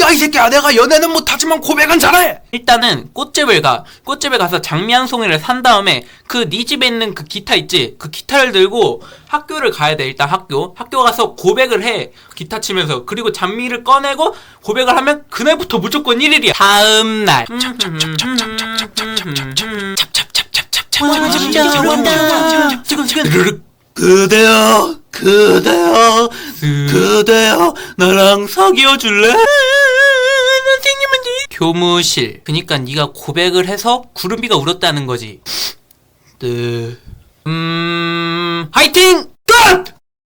야 이 새끼야 내가 연애는 못하지만 고백은 잘해 일단은 꽃집을 가. 꽃집에 가서 장미 한 송이를 산 다음에 그 네 집에 있는 그 기타 있지? 그 기타를 들고 학교를 가야 돼. 일단 학교. 학교 가서 고백을 해. 기타 치면서. 그리고 장미를 꺼내고 고백을 하면 그날부터 무조건 1일이야. 다음 날. 그대여 그대여 그대여 나랑 사귀어 줄래? 교무실. 그니까 네가 고백을 해서 구름비가 울었다는 거지. 네 음, 화이팅!